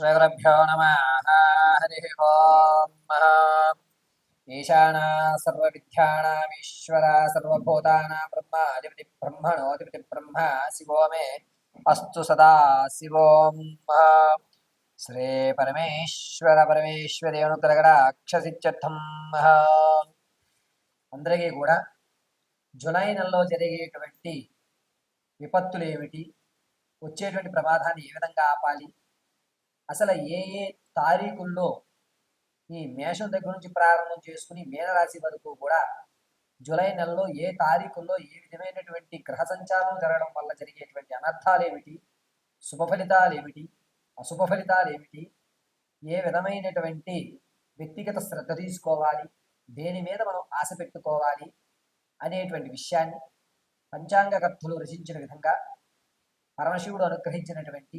శ్రీగురుభ్యో నమ హరి ఓం ఈశానా సర్వవిద్యానామీశ్వర సర్వభూతానాం బ్రహ్మాధిపతి బ్రహ్మణోధిపతి బ్రహ్మ శివో మే అస్తు సదా శివోం శ్రీ పరమేశ్వర పరమేశ్వరి అనుగ్రగడ అక్షసిత్యర్థం అందరికీ కూడా జులై నెలలో జరిగేటువంటి విపత్తులు ఏమిటి? వచ్చేటువంటి ప్రమాదాన్ని ఏ విధంగా ఆపాలి? అసలు ఏ ఏ తారీఖుల్లో ఈ మేషం దగ్గర నుంచి ప్రారంభం చేసుకుని మీనరాశి వరకు కూడా జూలై నెలలో ఏ తారీఖుల్లో ఏ విధమైనటువంటి గ్రహ సంచారం జరగడం వల్ల జరిగేటువంటి అనర్థాలు ఏమిటి? శుభ ఫలితాలు ఏమిటి? అశుభ ఫలితాలు ఏమిటి? ఏ విధమైనటువంటి వ్యక్తిగత శ్రద్ధ తీసుకోవాలి? దేని మీద మనం ఆశ పెట్టుకోవాలి? అనేటువంటి విషయాన్ని పంచాంగకర్తలు రచించిన విధంగా పరమశివుడు అనుగ్రహించినటువంటి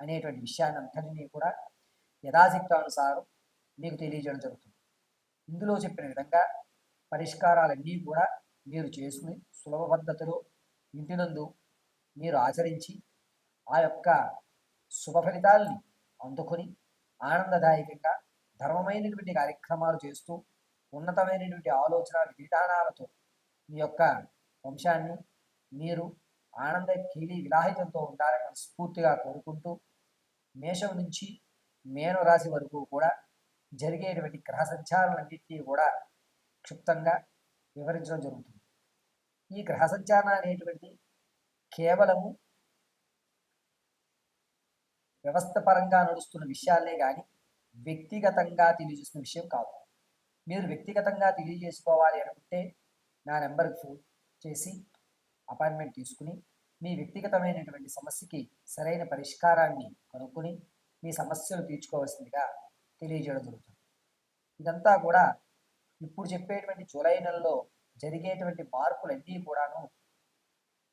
అనేటువంటి విషయాన్నంతటినీ కూడా యథాశక్తానుసారం మీకు తెలియజేయడం జరుగుతుంది. ఇందులో చెప్పిన విధంగా పరిష్కారాలన్నీ కూడా మీరు చేసుకుని సులభ పద్ధతిలో ఇంటినందు మీరు ఆచరించి ఆ యొక్క శుభ ఫలితాల్ని అందుకొని ఆనందదాయకంగా ధర్మమైనటువంటి కార్యక్రమాలు చేస్తూ ఉన్నతమైనటువంటి ఆలోచన విధానాలతో మీ యొక్క వంశాన్ని మీరు ఆనంద కీలి విలాహితంతో ఉండాలని స్ఫూర్తిగా కోరుకుంటూ మేషం నుంచి మేను రాశి వరకు కూడా జరిగేటువంటి గ్రహ సంచారాలన్నింటినీ కూడా క్షుప్తంగా వివరించడం జరుగుతుంది. ఈ గ్రహ సంచారణ అనేటువంటి కేవలము వ్యవస్థ పరంగా నడుస్తున్న విషయాలే కానీ వ్యక్తిగతంగా తెలియజేస్తున్న విషయం కాదు. మీరు వ్యక్తిగతంగా తెలియజేసుకోవాలి అనుకుంటే నా నెంబర్కి ఫోన్ చేసి అపాయింట్మెంట్ తీసుకుని మీ వ్యక్తిగతమైనటువంటి సమస్యకి సరైన పరిష్కారాన్ని కనుక్కొని మీ సమస్యలు తీర్చుకోవాల్సిందిగా తెలియజేయడం జరుగుతుంది. ఇదంతా కూడా ఇప్పుడు చెప్పేటువంటి జూలై నెలలో జరిగేటువంటి మార్పులన్నీ కూడాను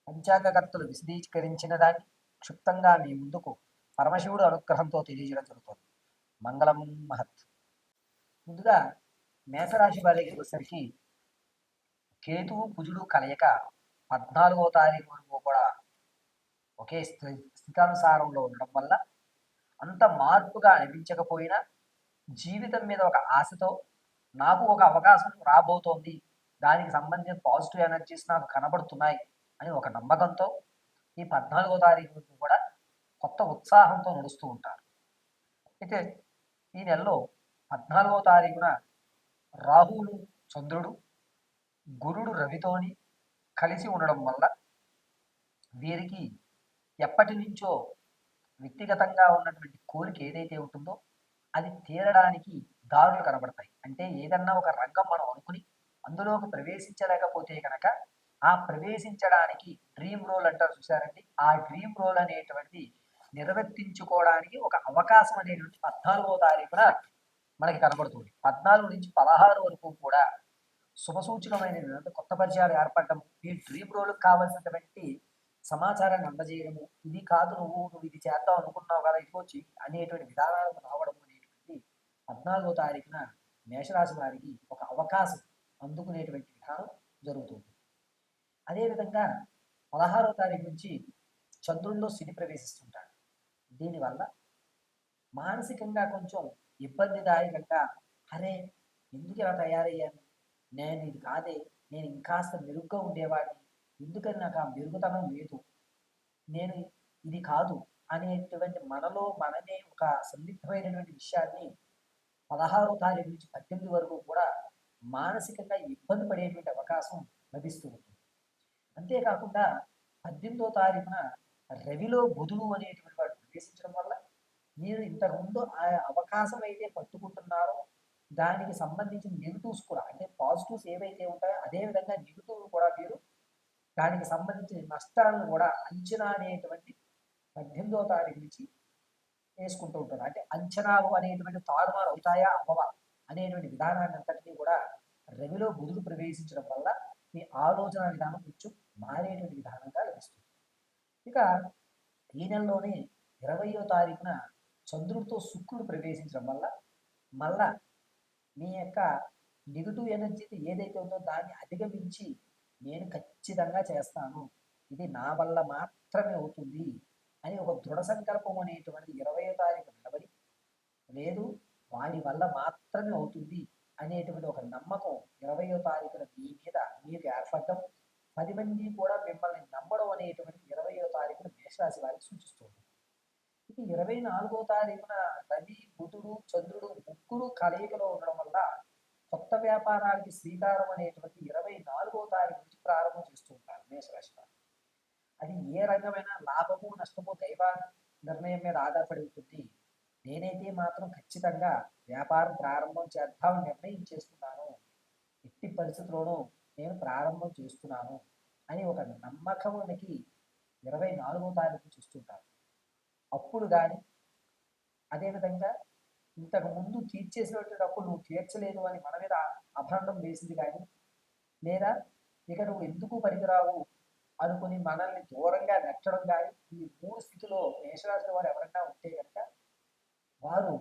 పంచాంగకర్తలు విశదీకరించిన దాన్ని క్షుప్తంగా మీ ముందుకు పరమశివుడు అనుగ్రహంతో తెలియజేయడం జరుగుతుంది. మంగళం మహత్. ముందుగా మేషరాశి వారికి వచ్చేసరికి కేతువు కుజుడు కలయిక పద్నాలుగో తారీఖు వరకు కూడా ఒకే స్థితానుసారంలో ఉండడం వల్ల అంత మార్పుగా అనిపించకపోయినా జీవితం మీద ఒక ఆశతో నాకు ఒక అవకాశం రాబోతోంది. దానికి సంబంధించిన పాజిటివ్ ఎనర్జీస్ నాకు కనబడుతున్నాయి అని ఒక నమ్మకంతో ఈ పద్నాలుగో తారీఖు కూడా కొత్త ఉత్సాహంతో నడుస్తూ ఉంటారు. అయితే ఈ నెలలో పద్నాలుగో తారీఖున రాహువులు చంద్రుడు గురుడు రవితోని కలిసి ఉండడం వల్ల వీరికి ఎప్పటి నుంచో వ్యక్తిగతంగా ఉన్నటువంటి కోరిక ఏదైతే ఉంటుందో అది తీరడానికి దారులు కనబడతాయి. అంటే ఏదన్నా ఒక రంగం మనం అనుకుని అందులోకి ప్రవేశించలేకపోతే కనుక ఆ ప్రవేశించడానికి డ్రీమ్ రోల్ అంటారు చూసారండి ఆ డ్రీమ్ రోల్ అనేటువంటి నిర్వర్తించుకోవడానికి ఒక అవకాశం అనేటువంటి పద్నాలుగో తారీఖున మనకి కనబడుతుంది. పద్నాలుగు నుంచి పదహారు వరకు కూడా శుభసూచకమైన కొత్త పరిచయాలు ఏర్పడటం ఈ డ్రీమ్ రోల్కి కావాల్సినటువంటి సమాచారాన్ని అందజేయడము. ఇది కాదు నువ్వు నువ్వు ఇది చేద్దాం అనుకున్నావు కదా ఇదిగోచి అనేటువంటి విధానాలకు రావడం అనేటువంటి పద్నాలుగో తారీఖున మేషరాశి వారికి ఒక అవకాశం అందుకునేటువంటి విధానం జరుగుతుంది. అదేవిధంగా పదహారో తారీఖు నుంచి చంద్రుల్లో శని ప్రవేశిస్తుంటాడు. దీనివల్ల మానసికంగా కొంచెం ఇబ్బందిదాయకంగా అరే ఎందుకు ఇలా తయారయ్యాను? నేను ఇది కాదే నేను ఇంకాస్త మెరుగ్గా ఉండేవాడిని. ఎందుకని నాకు ఆ మెరుగుతనం లేదు. నేను ఇది కాదు అనేటువంటి మనలో మనమే ఒక సందిగ్ధమైనటువంటి విషయాన్ని పదహారో తారీఖు నుంచి పద్దెనిమిది వరకు కూడా మానసికంగా ఇబ్బంది పడేటువంటి అవకాశం లభిస్తూ ఉంటుంది. అంతేకాకుండా పద్దెనిమిదో తారీఖున రవిలో బుధుడు అనేటువంటి వాడు ప్రవేశించడం వల్ల మీరు ఇంతకుముందు ఆ అవకాశం అయితే పట్టుకుంటున్నారో దానికి సంబంధించిన నెగిటివ్స్ కూడా అంటే పాజిటివ్స్ ఏవైతే ఉంటాయో అదే విధంగా నెగిటివ్ కూడా మీరు దానికి సంబంధించిన నష్టాలను కూడా అంచనా అనేటువంటి పద్దెనిమిదో తారీఖు నుంచి వేసుకుంటూ ఉంటారు. అంటే అంచనాలు అనేటువంటి తారుమారు అవుతాయా అవ్వవా అనేటువంటి విధానాన్ని అంతటినీ కూడా రవిలో బుధుడు ప్రవేశించడం వల్ల మీ ఆలోచన విధానం కొంచెం మారేటువంటి విధానంగా లభిస్తుంది. ఇక ఈ నెలలోనే ఇరవయో తారీఖున చంద్రుడితో శుక్రుడు ప్రవేశించడం వల్ల మళ్ళా మీ యొక్క నెగిటివ్ ఎనర్జీ ఏదైతే ఉందో దాన్ని అధిగమించి నేను ఖచ్చితంగా చేస్తాను. ఇది నా వల్ల మాత్రమే అవుతుంది అని ఒక దృఢ సంకల్పం అనేటువంటి ఇరవై తారీఖు నిలబడి లేదు వాడి వల్ల మాత్రమే అవుతుంది అనేటువంటి ఒక నమ్మకం ఇరవయో తారీఖున మీ మీద మీకు ఏర్పడటం పది మంది కూడా మిమ్మల్ని నమ్మడం అనేటువంటి ఇరవయో తారీఖున మేషరాశి వారికి సూచిస్తుంది. ఇది ఇరవై నాలుగో తారీఖున రవి బుధుడు చంద్రుడు ముగ్గురు కలయికలో ఉండడం వల్ల వ్యాపారాలకి వ్యాపారానికి శ్రీకారం అనేటువంటి ఇరవై నాలుగో తారీఖు నుంచి ప్రారంభం చేస్తూ ఉంటారు మేషరాశి వారు. అది ఏ రకమైన లాభము నష్టము దైవ నిర్ణయం మీద ఆధారపడి ఉంటుంది నేనైతే మాత్రం ఖచ్చితంగా వ్యాపారం ప్రారంభం చేద్దామని నిర్ణయం చేస్తున్నాను ఎట్టి పరిస్థితుల్లోనూ నేను ప్రారంభం చేస్తున్నాను అని ఒక నమ్మకమునికి ఇరవై నాలుగో తారీఖు చూస్తుంటారు. అప్పుడు కానీ అదేవిధంగా ఇంతకు ముందు తీర్చేసినటువంటి అప్పుడు నువ్వు తీర్చలేదు అని మన మీద అభరణం వేసింది కానీ లేదా ఇక నువ్వు ఎందుకు పనికిరావు అనుకుని మనల్ని దూరంగా నెట్టడం కానీ ఈ మూడు స్థితిలో మేషరాశి వారు ఎవరైనా ఉంటే కనుక వారు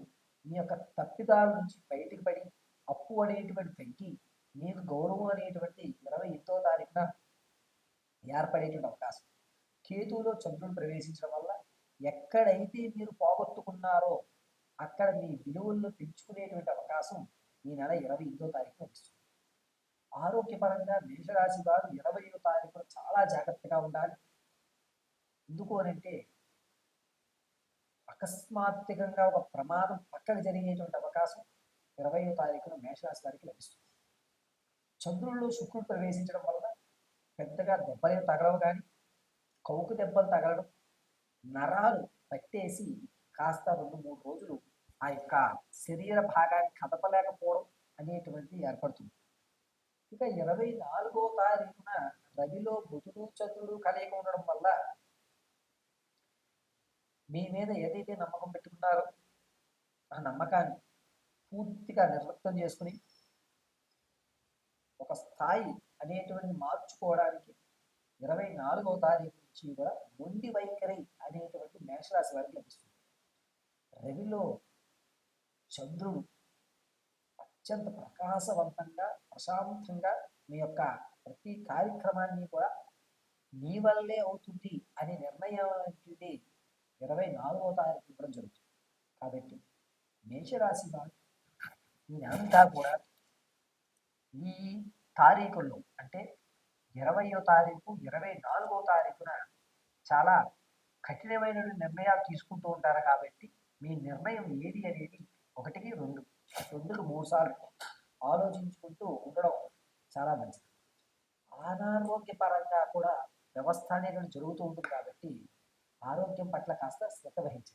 మీ యొక్క తప్పిదాల నుంచి బయటికి పడి అప్పు అనేటువంటి తగ్గి మీకు గౌరవం అనేటువంటి ఇరవై ఎనిమిదో తారీఖున ఏర్పడేటువంటి అవకాశం. కేతువులో చంద్రుడు ప్రవేశించడం వల్ల ఎక్కడైతే మీరు పోగొట్టుకున్నారో అక్కడ మీ విలువలను పెంచుకునేటువంటి అవకాశం ఈ నెల ఇరవై ఎనిమిదో తారీఖున వస్తుంది. ఆరోగ్యపరంగా మేషరాశి వారు ఇరవయో తారీఖున చాలా జాగ్రత్తగా ఉండాలి. ఎందుకు అనంటే అకస్మాత్తుగా ఒక ప్రమాదం పక్కకు జరిగేటువంటి అవకాశం ఇరవయో తారీఖున మేషరాశి వారికి లభిస్తుంది. చంద్రుల్లో శుక్రుడు ప్రవేశించడం వల్ల పెద్దగా దెబ్బలు తగలవు కానీ కౌకు దెబ్బలు తగలడం నరాలు పట్టేసి కాస్త రెండు మూడు రోజులు ఆ యొక్క శరీర భాగాన్ని కదపలేకపోవడం అనేటువంటిది ఏర్పడుతుంది. ఇక ఇరవై నాలుగో తారీఖున రవిలో బుధుడు చంద్రుడు కలయిక ఉండడం వల్ల మీ మీద ఏదైతే నమ్మకం పెట్టుకున్నారో ఆ నమ్మకాన్ని పూర్తిగా నిర్లక్ష్యం చేసుకుని ఒక స్థాయి అనేటువంటిది మార్చుకోవడానికి ఇరవై నాలుగవ తారీఖు నుంచి కూడా మొండి వైఖరి అనేటువంటి మేషరాశి వారికి లభిస్తుంది. రవిలో చంద్రుడు అత్యంత ప్రకాశవంతంగా ప్రశాంతంగా మీ యొక్క ప్రతి కార్యక్రమాన్ని కూడా మీ వల్లే అవుతుంది అనే నిర్ణయం అనేది ఇరవై నాలుగవ తారీఖు ఇవ్వడం జరుగుతుంది. కాబట్టి మేషరాశి వారు అంతా కూడా ఈ తారీఖుల్లో అంటే ఇరవయో తారీఖు ఇరవై నాలుగో తారీఖున చాలా కఠినమైన నిర్ణయాలు తీసుకుంటూ ఉంటారు కాబట్టి మీ నిర్ణయం ఏది అనేది ఒకటికి రెండు రెండుకు మూడు సార్లు ఆలోచించుకుంటూ ఉండడం చాలా మంచిది. అనారోగ్యపరంగా కూడా వ్యవస్థ అనేది జరుగుతూ ఉంటుంది కాబట్టి ఆరోగ్యం పట్ల కాస్త శ్రద్ధ వహించండి.